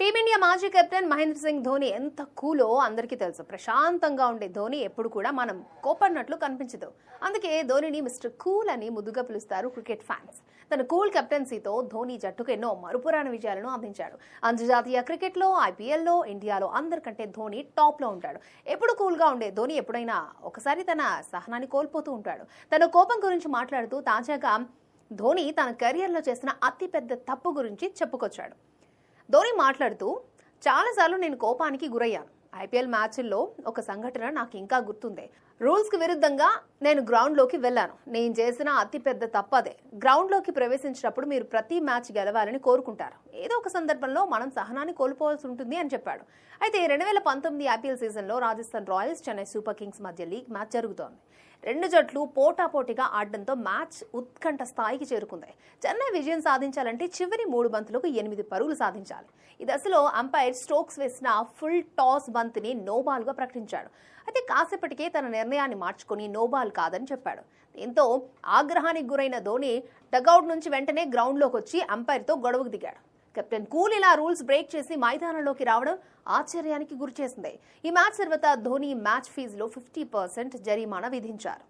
Team India మాజీ captain Mahindra Singh Dhoni ఎంత కూలో అందరికీ తెలుసు. ప్రశాంతంగా ఉండే ధోని ఎప్పుడు కూడా మనం కోపడినట్లు కనిపించదు. అందుకే ధోనిని మిస్టర్ కూల్ అని ముద్దుగా పిలుస్తారు క్రికెట్ ఫ్యాన్స్. తన కూల్ కెప్టెన్సీతో ధోని జట్టుకు ఎన్నో మరుపురాని విజయాలను అందించాడు. అంతర్జాతీయ క్రికెట్లో ఐపీఎల్లో ఇండియాలో అందరికంటే ధోని టాప్లో ఉంటాడు. ఎప్పుడు కూల్గా ఉండే ధోని ఎప్పుడైనా ఒకసారి తన సహనాన్ని కోల్పోతూ ఉంటాడు. తన కోపం గురించి మాట్లాడుతూ తాజాగా ధోని తన కెరియర్లో చేసిన అతిపెద్ద తప్పు గురించి చెప్పుకొచ్చాడు. ధోని మాట్లాడుతూ చాలాసార్లు నేను కోపానికి గురయ్యాను. ఐపీఎల్ మ్యాచ్ల్లో ఒక సంఘటన నాకు ఇంకా గుర్తుంది. రూల్స్కి విరుద్ధంగా నేను గ్రౌండ్లోకి వెళ్ళాను. నేను చేసిన అతిపెద్ద తప్పదే గ్రౌండ్లోకి ప్రవేశించినప్పుడు మీరు ప్రతి మ్యాచ్ గెలవాలని కోరుకుంటారు. ఏదో ఒక సందర్భంలో మనం సహనాన్ని కోల్పోవాల్సి ఉంటుంది అని చెప్పాడు. అయితే రెండు వేల పంతొమ్మిది ఐపీఎల్ సీజన్లో Rajasthan Royals Chennai Super Kings మధ్య లీగ్ మ్యాచ్ జరుగుతోంది. రెండు జట్లు పోటాపోటీగా ఆడడంతో మ్యాచ్ ఉత్కంఠ స్థాయికి చేరుకుంది. చెన్నై విజయం సాధించాలంటే చివరి మూడు బంతులకు ఎనిమిది పరుగులు సాధించాలి. ఈ దశలో అంపైర్ స్టోక్స్ వేసిన ఫుల్ టాస్ బంతిని నోబాల్గా ప్రకటించాడు. అయితే కాసేపటికే తన నిర్ణయాన్ని మార్చుకుని నోబాల్ కాదని చెప్పాడు. దీంతో ఆగ్రహానికి గురైన ధోని డగౌట్ నుంచి వెంటనే గ్రౌండ్లోకి వచ్చి అంపైర్తో గొడవకు దిగాడు. కెప్టెన్ కూల్ ఇలా రూల్స్ బ్రేక్ చేసి మైదానంలోకి రావడం ఆశ్చర్యానికి గురిచేసింది. ఈ మ్యాచ్ తర్వాత ధోని మ్యాచ్ ఫీజులో ఫిఫ్టీ పర్సెంట్ జరిమానా విధించారు.